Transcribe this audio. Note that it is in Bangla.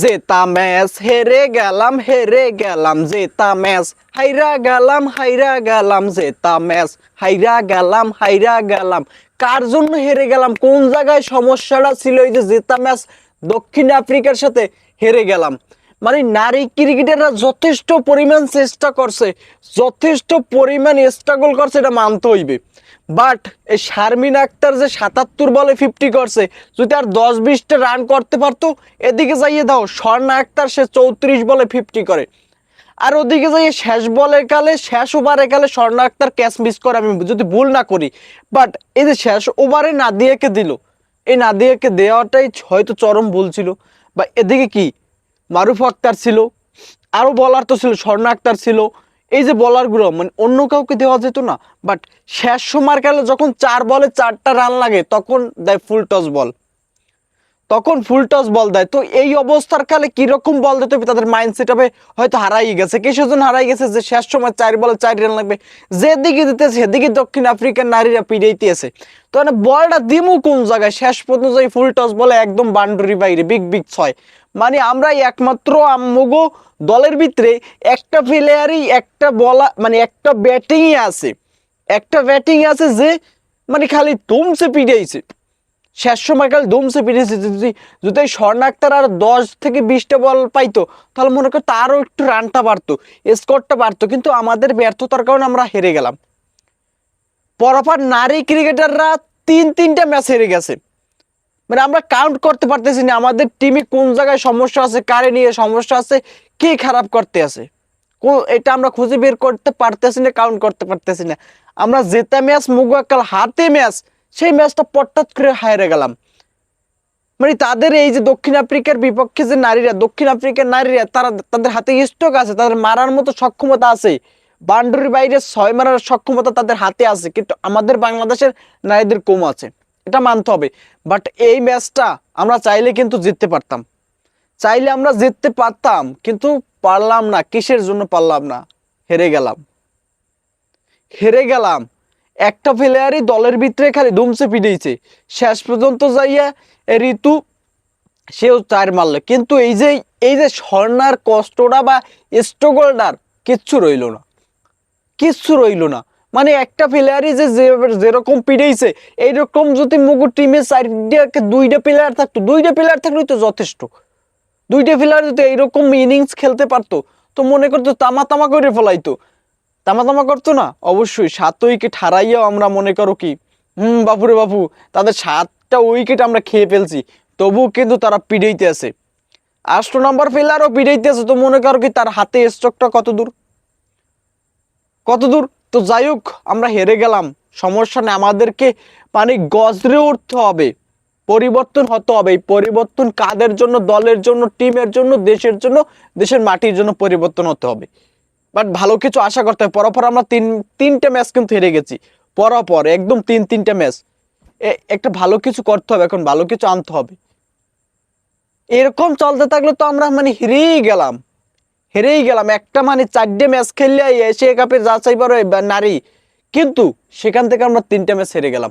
জেতা ম্যাচ হেরে গেলাম হেরে গেলাম। জেতা ম্যাচ হাইরা গেলাম হাইরা গেলাম। জেতা ম্যাচ হাইরা গেলাম হাইরা গেলাম। কার জন্য হেরে গেলাম? কোন জায়গায় সমস্যাটা ছিল এই যে জেতা ম্যাচ দক্ষিণ আফ্রিকার সাথে হেরে গেলাম? মানে নারী ক্রিকেটাররা যথেষ্ট পরিমাণ চেষ্টা করছে, যথেষ্ট পরিমাণ স্ট্রাগল করছে, এটা মানতে হইবে। বাট এই শারমিন আক্তার যে সাতাত্তর বলে ফিফটি করছে, যদি আর দশ বিশটা রান করতে পারতো, এদিকে যাইয়ে দাও, স্বর্ণা আক্তার সে চৌত্রিশ বলে ফিফটি করে। আর ওদিকে যাইয়ে শেষ বলের কালে, শেষ ওভারে কালে স্বর্ণা আক্তার ক্যাচ মিস করে, আমি যদি ভুল না করি। বাট এই যে শেষ ওভারে নাদিয়াকে দিল, এই নাদিয়াকে দেওয়াটাই হয়তো চরম ভুল ছিল। বা এদিকে কি? মারুফ আক্তার ছিল আরও বলার তো ছিল, স্বর্ণ আক্তার ছিল। এই যে বলারগুলো মানে অন্য কাউকে দেওয়া যেত না বাট শেষ সময়ের কালে যখন চার বলে চারটা রান লাগে, তখন দেয় ফুল টস বল তখন ফুল টস বল দেয়। তো এই অবস্থার কালে কীরকম বল দিতে হবে তাদের মাইন্ডসেট হবে হয়তো হারাই গেছে। কিছু জন হারাই গেছে যে শেষ সময় চার বলে চার রান লাগবে। যেদিকে দিতেছে, সেদিকে দক্ষিণ আফ্রিকার নারীরা পিড়াইতেছে। তো মানে বলটা দিমু কোন জায়গায়? শেষ পর্যন্ত ফুল টস বলে একদম বাউন্ডারি বাইরে বিগ বিগ ছয়। মানে আমরা একমাত্র আমগো দলের ভিতরে একটা প্লেয়ারই একটা বলা মানে একটা ব্যাটিংই আছে। একটা ব্যাটিং আছে যে মানে খালি তুমসে পিড়াইছে। শেষ সময়কাল দমসে পিড়েছে যদি যদি স্বর্ণ আক্তার আর দশ থেকে বিশটা বল পাইতো, তাহলে মনে করতো আরও একটু রানটা বাড়তো, স্কোরটা বাড়তো, কিন্তু আমাদের ব্যর্থতার কারণে আমরা হেরে গেলাম। পরপর নারী ক্রিকেটাররা তিন তিনটা ম্যাচ হেরে গেছে। মানে আমরা কাউন্ট করতে পারতেছি না আমাদের টিমে কোন জায়গায় সমস্যা আছে, কারে নিয়ে সমস্যা আছে, কে খারাপ করতে আছে। এটা আমরা খুঁজে বের করতে পারতেছি না কাউন্ট করতে পারতেছি না। আমরা জেতা ম্যাচ মুগাকাল হাতে ম্যাচ সেই ম্যাচটা পট্টাত করে হারে গেলাম। মানে তাদের এই যে দক্ষিণ আফ্রিকার বিপক্ষে যে নারীরা, দক্ষিণ আফ্রিকার নারীরা, তারা তাদের হাতে স্টক আছে, তাদের মারার মতো সক্ষমতা আছে। বাউন্ডারির বাইরে ছয় মারার সক্ষমতা তাদের হাতে আছে, কিন্তু আমাদের বাংলাদেশের নারীদের কম আছে। এটা মানতে হবে। বাট এই ম্যাচটা আমরা চাইলে কিন্তু জিততে পারতাম। চাইলে আমরা জিততে পারতাম, কিন্তু পারলাম না। কিসের জন্য পারলাম না? হেরে গেলাম। হেরে গেলাম। একটা প্লেয়ারই দলের ভিতরে খালি দুমসে পিটিয়েছে শেষ পর্যন্ত যাইয়া ঋতু, সেও চার মারলো। কিন্তু এই যে এই যে স্বর্ণার কষ্টটা বা স্ট্রগলটার কিচ্ছু রইল না। কিচ্ছু রইল না। মানে একটা প্লেয়ারই যে যেরকম পিড়েইছে এইরকম যদি মুগুর টিমে চারটে দুইটা প্লেয়ার থাকতো, দুইটা প্লেয়ার থাকলেই তো যথেষ্ট। দুইটা প্লেয়ার যদি এইরকম ইনিংস খেলতে পারতো, তো মনে করতো তামা তামা করে ফেলাইতো। তামা তামা করতো না? অবশ্যই সাত উইকেট হারাইয়াও আমরা মনে করো কি, হুম বাপুরে বাপু, তাদের সাতটা উইকেট আমরা খেয়ে ফেলছি, তবুও কিন্তু তারা পিড়াইতে আছে। আষ্ট নম্বর প্লেয়ারও পিড়াইতে আছে, তো মনে করো কি তার হাতে স্ট্রোকটা কত দূর? কত দূর? তো যাই হোক, আমরা হেরে গেলাম। সমস্যা নেই, আমাদেরকে মানে গজরে উঠতে হবে, পরিবর্তন হতে হবে। এই পরিবর্তন কাদের জন্য, দলের জন্য টিমের জন্য, দেশের জন্য, দেশের মাটির জন্য পরিবর্তন হতে হবে। বাট ভালো কিছু আশা করতে হবে পরপর আমরা তিন, তিনটে ম্যাচ কিন্তু হেরে গেছি। পরপর, একদম তিন, তিনটে ম্যাচ একটা ভালো কিছু করতে হবে, এখন ভালো কিছু আনতে হবে। এরকম চলতে থাকলে তো আমরা মানে হেরেই গেলাম। হেরেই গেলাম। একটা মানে চারটে ম্যাচ খেললে এশিয়া কাপের যা চাইবার নারী। কিন্তু সেখান থেকে আমরা তিনটে ম্যাচ হেরে গেলাম।